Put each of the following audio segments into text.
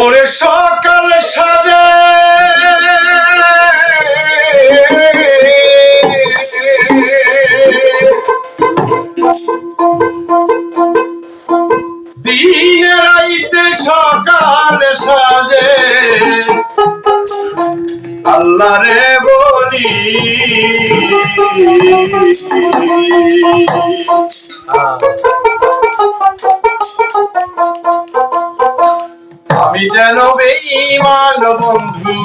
ওরে সকাল সাজে। দিন রাইতে সকাল সাজে। আল্লাহ রে বলি। আমি যেন বেঈমান বন্ধু।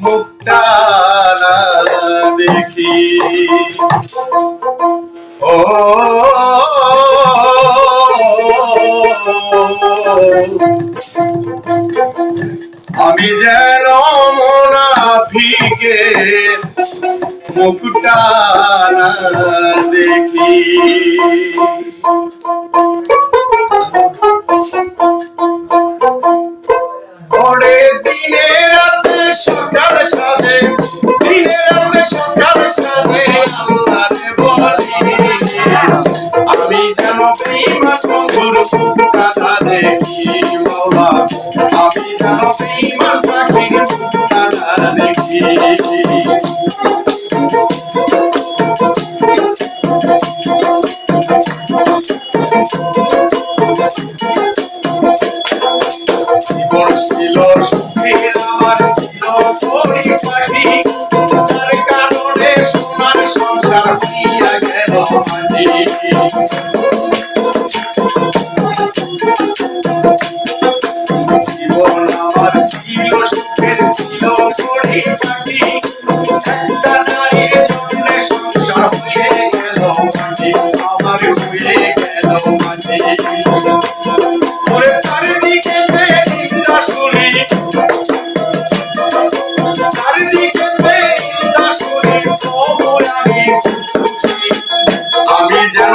মুক্তা দেখি। ও আমি যেন মোনাফিকে মুক্তা দেখি। মুখটা দেখি বাবা আমি যেন বেঈমান পাখির মুখটা দেখি জীবন ছিল সুখের আমার ছিল পরিপাটি যার কারণে সোনার সংসার দিয়া গেল মাটি জীবন আমার ছিল সুখের ছিল পরিপাটি একটা নারীর জন্য সংসার হয়ে গেল মাটি আমার হয়ে গেল মাটি ওরে চারিদিকে নিন্দা শুনি চারিদিকে নিন্দা শুনি আমি যেন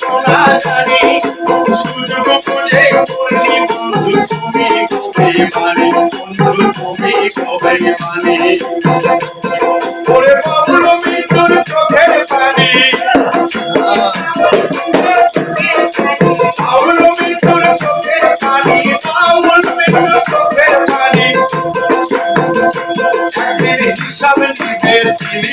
মনোখানি জানা সুযোগ বুঝে করলি বন্ধু তুমি কবে মানে বন্ধু তুমি কবে মানে ওরে বাবুল মৃত্যুর চোখের পানি বাবুল মৃত্যুর চোখের পানি বাবুল মৃত্যুর চোখের পানি হিসাব নিতে চিনি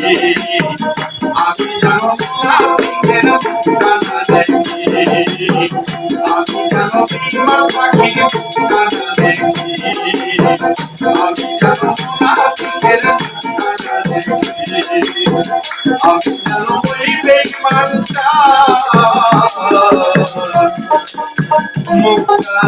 আমি যেন মোনাফিকের টানা দেখি আমি যেন বিমান পাখির টানা দেখি আমি যেন মোনাফিকের টানা দেখি আমি যেন ওই বেঈমানটা মুক্তা